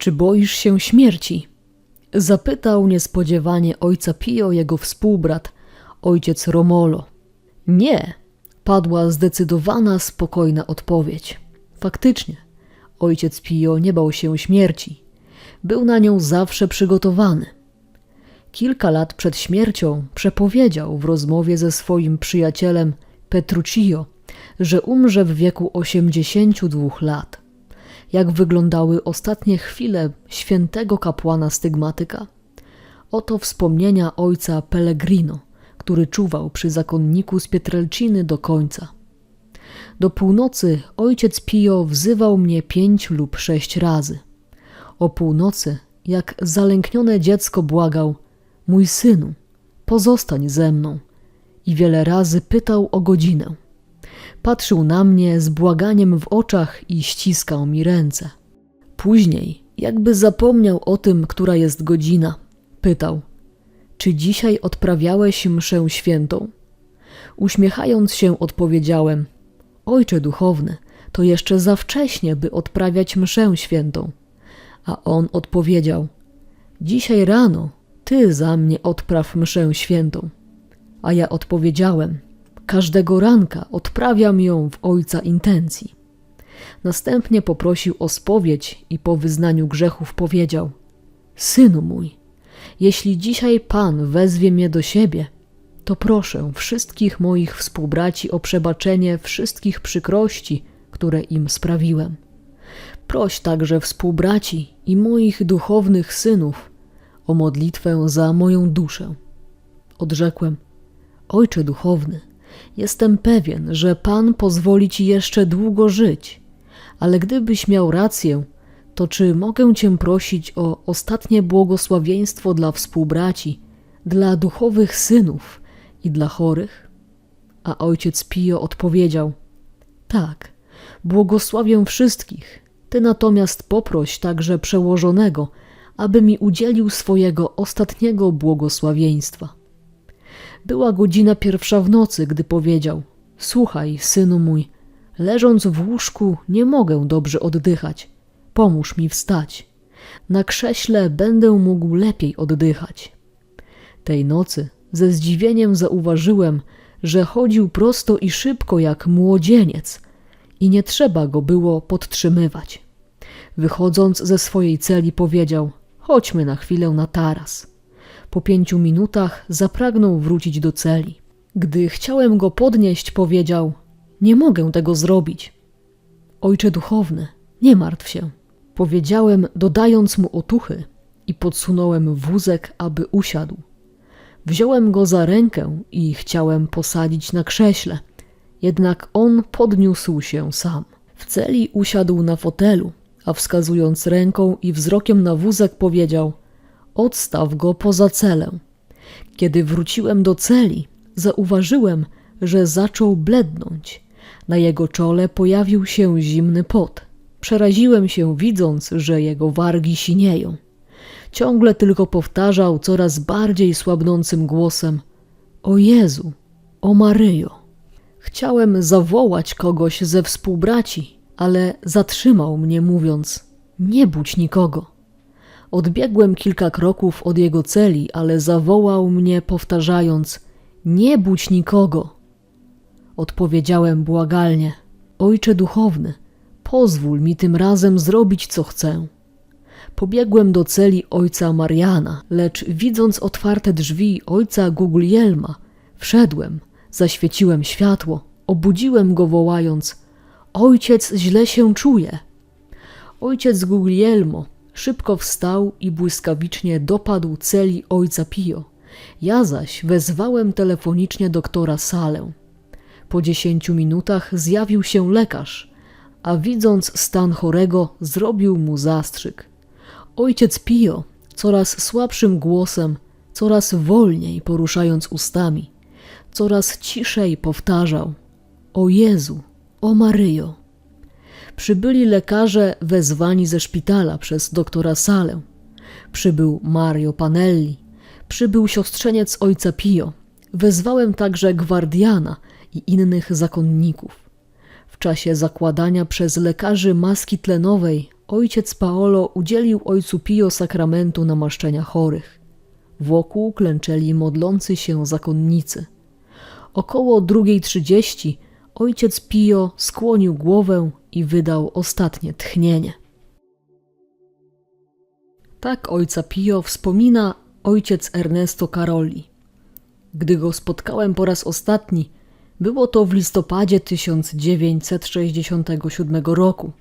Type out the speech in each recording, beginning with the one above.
Czy boisz się śmierci? Zapytał niespodziewanie ojca Pio jego współbrat, ojciec Romolo. Nie, padła zdecydowana, spokojna odpowiedź. Faktycznie, ojciec Pio nie bał się śmierci. Był na nią zawsze przygotowany. Kilka lat przed śmiercią przepowiedział w rozmowie ze swoim przyjacielem Petruccio, że umrze w wieku 82 lat. Jak wyglądały ostatnie chwile świętego kapłana stygmatyka? Oto wspomnienia ojca Pellegrino, który czuwał przy zakonniku z Pietrelciny do końca. Do północy ojciec Pio wzywał mnie pięć lub sześć razy. O północy, jak zalęknione dziecko błagał: Mój synu, pozostań ze mną. I wiele razy pytał o godzinę. Patrzył na mnie z błaganiem w oczach i ściskał mi ręce. Później, jakby zapomniał o tym, która jest godzina, pytał: Czy dzisiaj odprawiałeś mszę świętą? Uśmiechając się, odpowiedziałem: Ojcze duchowny, to jeszcze za wcześnie, by odprawiać mszę świętą. A on odpowiedział: Dzisiaj rano ty za mnie odpraw mszę świętą. A ja odpowiedziałem: Każdego ranka odprawiam ją w ojca intencji. Następnie poprosił o spowiedź i po wyznaniu grzechów powiedział: Synu mój, jeśli dzisiaj Pan wezwie mnie do siebie, to proszę wszystkich moich współbraci o przebaczenie wszystkich przykrości, które im sprawiłem. Proś także współbraci i moich duchownych synów o modlitwę za moją duszę. Odrzekłem: Ojcze duchowny, jestem pewien, że Pan pozwoli ci jeszcze długo żyć, ale gdybyś miał rację, to czy mogę cię prosić o ostatnie błogosławieństwo dla współbraci, dla duchowych synów i dla chorych? A ojciec Pio odpowiedział: Tak, błogosławię wszystkich. Ty natomiast poproś także przełożonego, aby mi udzielił swojego ostatniego błogosławieństwa. Była godzina pierwsza w nocy, gdy powiedział: Słuchaj, synu mój, leżąc w łóżku nie mogę dobrze oddychać. Pomóż mi wstać. Na krześle będę mógł lepiej oddychać. Tej nocy ze zdziwieniem zauważyłem, że chodził prosto i szybko jak młodzieniec i nie trzeba go było podtrzymywać. Wychodząc ze swojej celi powiedział: Chodźmy na chwilę na taras. Po pięciu minutach zapragnął wrócić do celi. Gdy chciałem go podnieść, powiedział: Nie mogę tego zrobić. Ojcze duchowny, nie martw się. Powiedziałem, dodając mu otuchy, i podsunąłem wózek, aby usiadł. Wziąłem go za rękę i chciałem posadzić na krześle, jednak on podniósł się sam. W celi usiadł na fotelu, a wskazując ręką i wzrokiem na wózek powiedział: Odstaw go poza celę. Kiedy wróciłem do celi, zauważyłem, że zaczął blednąć. Na jego czole pojawił się zimny pot. Przeraziłem się, widząc, że jego wargi sinieją. Ciągle tylko powtarzał coraz bardziej słabnącym głosem: O Jezu, o Maryjo. Chciałem zawołać kogoś ze współbraci, ale zatrzymał mnie, mówiąc: Nie budź nikogo. Odbiegłem kilka kroków od jego celi, ale zawołał mnie, powtarzając: Nie budź nikogo. Odpowiedziałem błagalnie: Ojcze duchowny, pozwól mi tym razem zrobić co chcę. Pobiegłem do celi ojca Mariana, lecz widząc otwarte drzwi ojca Guglielma, wszedłem, zaświeciłem światło, obudziłem go wołając: Ojciec źle się czuje. Ojciec Guglielmo szybko wstał i błyskawicznie dopadł celi ojca Pio. Ja zaś wezwałem telefonicznie doktora Salę. Po dziesięciu minutach zjawił się lekarz, a widząc stan chorego, zrobił mu zastrzyk. Ojciec Pio coraz słabszym głosem, coraz wolniej poruszając ustami, coraz ciszej powtarzał: O Jezu, o Maryjo. Przybyli lekarze wezwani ze szpitala przez doktora Salę. Przybył Mario Panelli, przybył siostrzeniec ojca Pio. Wezwałem także gwardiana i innych zakonników. W czasie zakładania przez lekarzy maski tlenowej ojciec Paolo udzielił ojcu Pio sakramentu namaszczenia chorych. Wokół klęczeli modlący się zakonnicy. Około drugiej trzydzieści ojciec Pio skłonił głowę i wydał ostatnie tchnienie. Tak ojca Pio wspomina ojciec Ernesto Caroli. Gdy go spotkałem po raz ostatni, było to w listopadzie 1967 roku.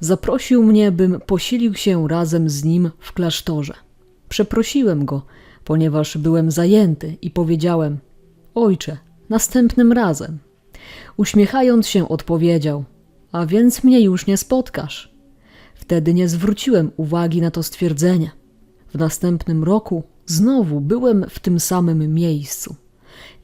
Zaprosił mnie, bym posilił się razem z nim w klasztorze. Przeprosiłem go, ponieważ byłem zajęty i powiedziałem: Ojcze, następnym razem. Uśmiechając się, odpowiedział: A więc mnie już nie spotkasz. Wtedy nie zwróciłem uwagi na to stwierdzenie. W następnym roku znowu byłem w tym samym miejscu.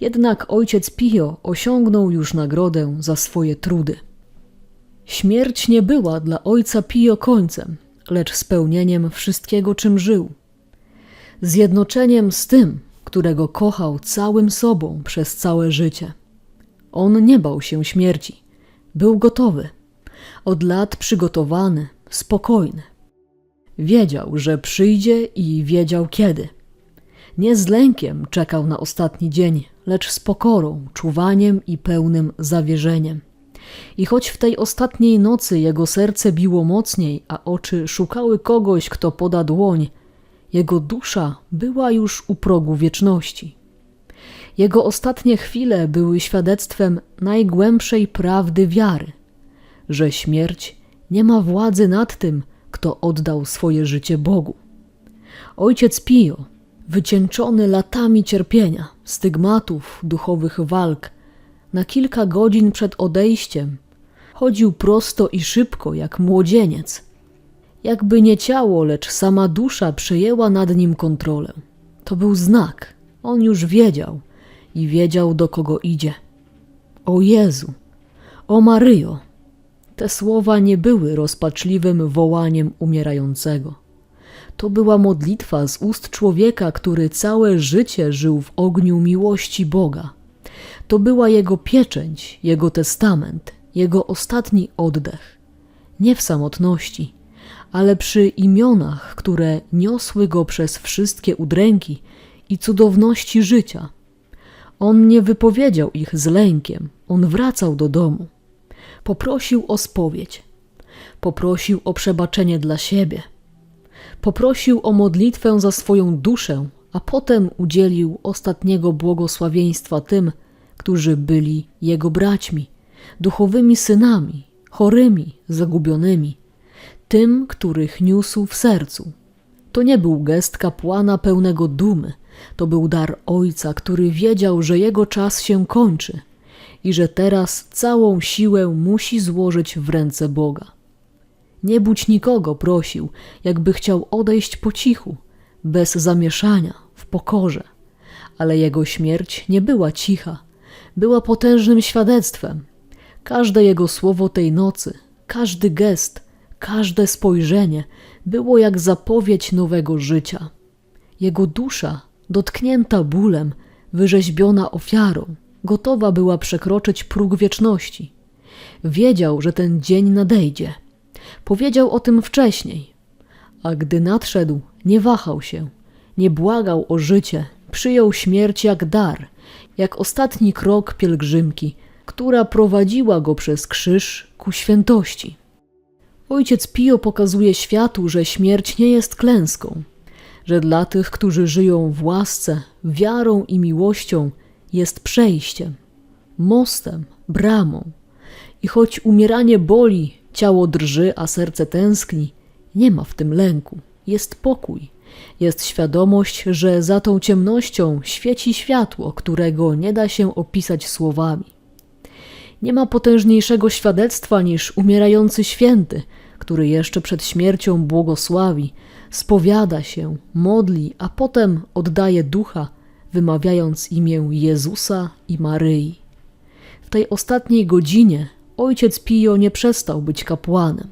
Jednak ojciec Pio osiągnął już nagrodę za swoje trudy. Śmierć nie była dla ojca Pio końcem, lecz spełnieniem wszystkiego, czym żył. Zjednoczeniem z tym, którego kochał całym sobą przez całe życie. On nie bał się śmierci. Był gotowy. Od lat przygotowany, spokojny. Wiedział, że przyjdzie i wiedział kiedy. Nie z lękiem czekał na ostatni dzień, lecz z pokorą, czuwaniem i pełnym zawierzeniem. I choć w tej ostatniej nocy jego serce biło mocniej, a oczy szukały kogoś, kto poda dłoń, jego dusza była już u progu wieczności. Jego ostatnie chwile były świadectwem najgłębszej prawdy wiary, że śmierć nie ma władzy nad tym, kto oddał swoje życie Bogu. Ojciec Pio, wycieńczony latami cierpienia, stygmatów, duchowych walk, na kilka godzin przed odejściem chodził prosto i szybko jak młodzieniec. Jakby nie ciało, lecz sama dusza przejęła nad nim kontrolę. To był znak. On już wiedział i wiedział, do kogo idzie. O Jezu, o Maryjo. Te słowa nie były rozpaczliwym wołaniem umierającego. To była modlitwa z ust człowieka, który całe życie żył w ogniu miłości Boga. To była jego pieczęć, jego testament, jego ostatni oddech. Nie w samotności, ale przy imionach, które niosły go przez wszystkie udręki i cudowności życia. On nie wypowiedział ich z lękiem, on wracał do domu. Poprosił o spowiedź, poprosił o przebaczenie dla siebie, poprosił o modlitwę za swoją duszę, a potem udzielił ostatniego błogosławieństwa tym, którzy byli jego braćmi, duchowymi synami, chorymi, zagubionymi, tym, których niósł w sercu. To nie był gest kapłana pełnego dumy, to był dar ojca, który wiedział, że jego czas się kończy i że teraz całą siłę musi złożyć w ręce Boga. Nie budź nikogo, prosił, jakby chciał odejść po cichu, bez zamieszania, w pokorze. Ale jego śmierć nie była cicha, była potężnym świadectwem. Każde jego słowo tej nocy, każdy gest, każde spojrzenie było jak zapowiedź nowego życia. Jego dusza, dotknięta bólem, wyrzeźbiona ofiarą, gotowa była przekroczyć próg wieczności. Wiedział, że ten dzień nadejdzie. Powiedział o tym wcześniej, a gdy nadszedł, nie wahał się, nie błagał o życie, przyjął śmierć jak dar, jak ostatni krok pielgrzymki, która prowadziła go przez krzyż ku świętości. Ojciec Pio pokazuje światu, że śmierć nie jest klęską, że dla tych, którzy żyją w łasce, wiarą i miłością, jest przejściem, mostem, bramą. I choć umieranie boli, ciało drży, a serce tęskni, nie ma w tym lęku, jest pokój, jest świadomość, że za tą ciemnością świeci światło, którego nie da się opisać słowami. Nie ma potężniejszego świadectwa niż umierający święty, który jeszcze przed śmiercią błogosławi, spowiada się, modli, a potem oddaje ducha, wymawiając imię Jezusa i Maryi. W tej ostatniej godzinie ojciec Pio nie przestał być kapłanem,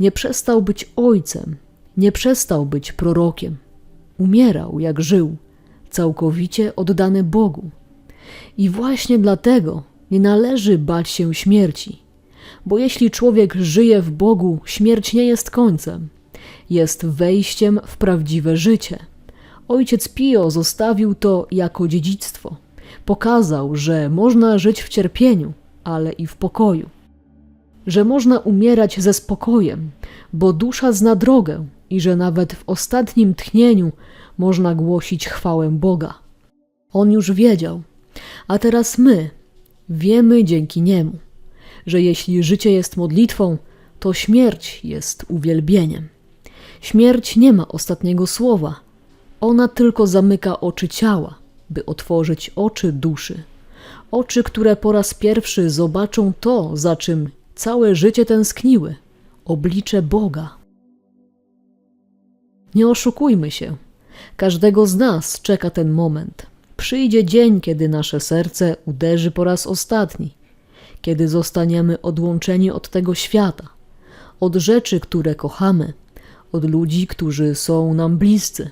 nie przestał być ojcem, nie przestał być prorokiem. Umierał jak żył, całkowicie oddany Bogu. I właśnie dlatego nie należy bać się śmierci, Bo jeśli człowiek żyje w Bogu, śmierć nie jest końcem, jest wejściem w prawdziwe życie. Ojciec Pio zostawił to jako dziedzictwo. Pokazał, że można żyć w cierpieniu, ale i w pokoju. Że można umierać ze spokojem, bo dusza zna drogę i że nawet w ostatnim tchnieniu można głosić chwałę Boga. On już wiedział, a teraz my wiemy dzięki Niemu, że jeśli życie jest modlitwą, to śmierć jest uwielbieniem. Śmierć nie ma ostatniego słowa, ona tylko zamyka oczy ciała, by otworzyć oczy duszy. Oczy, które po raz pierwszy zobaczą to, za czym całe życie tęskniły oblicze Boga. Nie oszukujmy się. Każdego z nas czeka ten moment. Przyjdzie dzień, kiedy nasze serce uderzy po raz ostatni, kiedy zostaniemy odłączeni od tego świata, od rzeczy, które kochamy, od ludzi, którzy są nam bliscy.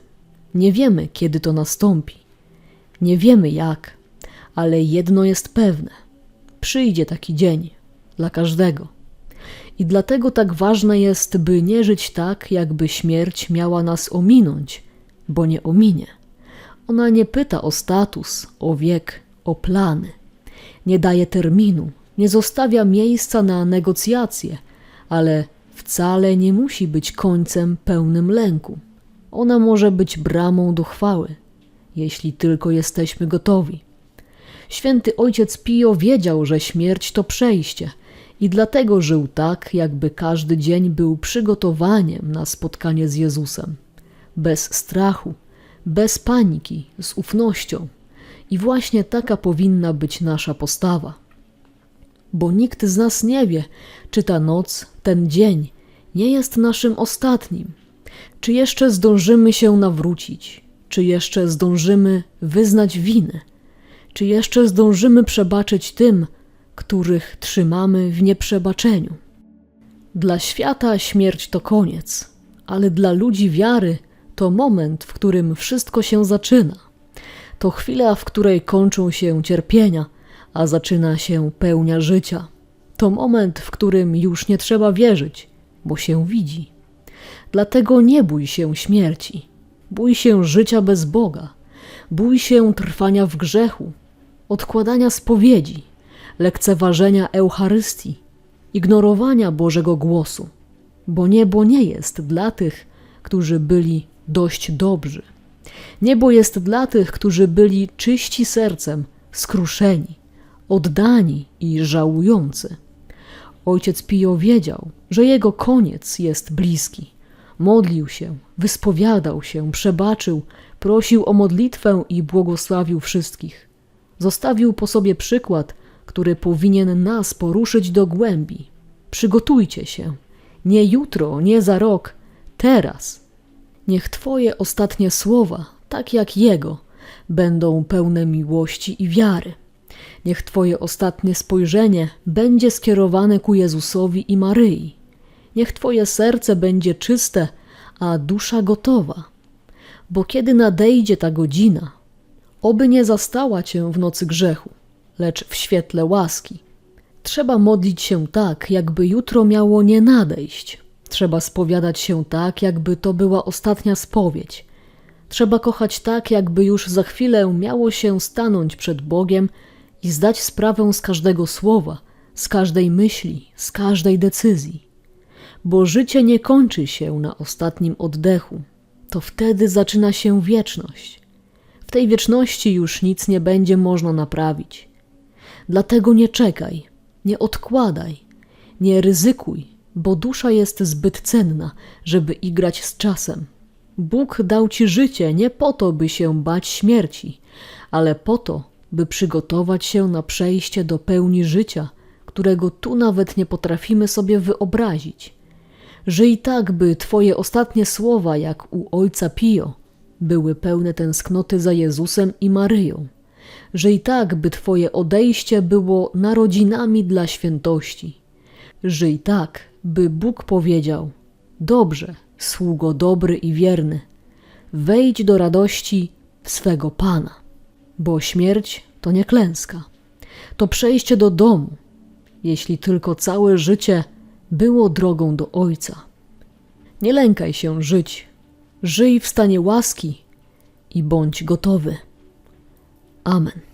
Nie wiemy, kiedy to nastąpi. Nie wiemy jak, ale jedno jest pewne: przyjdzie taki dzień dla każdego. I dlatego tak ważne jest, by nie żyć tak, jakby śmierć miała nas ominąć, bo nie ominie. Ona nie pyta o status, o wiek, o plany. Nie daje terminu, nie zostawia miejsca na negocjacje, ale wcale nie musi być końcem pełnym lęku. Ona może być bramą do chwały, jeśli tylko jesteśmy gotowi. Święty ojciec Pio wiedział, że śmierć to przejście i dlatego żył tak, jakby każdy dzień był przygotowaniem na spotkanie z Jezusem. Bez strachu, bez paniki, z ufnością. I właśnie taka powinna być nasza postawa. Bo nikt z nas nie wie, czy ta noc, ten dzień nie jest naszym ostatnim. Czy jeszcze zdążymy się nawrócić? Czy jeszcze zdążymy wyznać winy? Czy jeszcze zdążymy przebaczyć tym, których trzymamy w nieprzebaczeniu? Dla świata śmierć to koniec, ale dla ludzi wiary to moment, w którym wszystko się zaczyna. To chwila, w której kończą się cierpienia, a zaczyna się pełnia życia. To moment, w którym już nie trzeba wierzyć, bo się widzi. Dlatego nie bój się śmierci, bój się życia bez Boga, bój się trwania w grzechu, odkładania spowiedzi, lekceważenia Eucharystii, ignorowania Bożego głosu, bo niebo nie jest dla tych, którzy byli dość dobrzy. Niebo jest dla tych, którzy byli czyści sercem, skruszeni, oddani i żałujący. Ojciec Pio wiedział, że jego koniec jest bliski. Modlił się, wyspowiadał się, przebaczył, prosił o modlitwę i błogosławił wszystkich. Zostawił po sobie przykład, który powinien nas poruszyć do głębi. Przygotujcie się. Nie jutro, nie za rok, teraz. Niech Twoje ostatnie słowa, tak jak Jego, będą pełne miłości i wiary. Niech Twoje ostatnie spojrzenie będzie skierowane ku Jezusowi i Maryi. Niech Twoje serce będzie czyste, a dusza gotowa. Bo kiedy nadejdzie ta godzina, oby nie zastała Cię w nocy grzechu, lecz w świetle łaski. Trzeba modlić się tak, jakby jutro miało nie nadejść. Trzeba spowiadać się tak, jakby to była ostatnia spowiedź. Trzeba kochać tak, jakby już za chwilę miało się stanąć przed Bogiem i zdać sprawę z każdego słowa, z każdej myśli, z każdej decyzji. Bo życie nie kończy się na ostatnim oddechu. To wtedy zaczyna się wieczność. W tej wieczności już nic nie będzie można naprawić. Dlatego nie czekaj, nie odkładaj, nie ryzykuj, bo dusza jest zbyt cenna, żeby igrać z czasem. Bóg dał ci życie nie po to, by się bać śmierci, ale po to, by przygotować się na przejście do pełni życia, którego tu nawet nie potrafimy sobie wyobrazić. Żyj tak, by Twoje ostatnie słowa, jak u ojca Pio, były pełne tęsknoty za Jezusem i Maryją. Żyj tak, by Twoje odejście było narodzinami dla świętości. Żyj tak, by Bóg powiedział: Dobrze, sługo dobry i wierny, wejdź do radości swego Pana, bo śmierć to nie klęska, to przejście do domu jeśli tylko całe życie było drogą do Ojca. Nie lękaj się żyć, żyj w stanie łaski i bądź gotowy. Amen.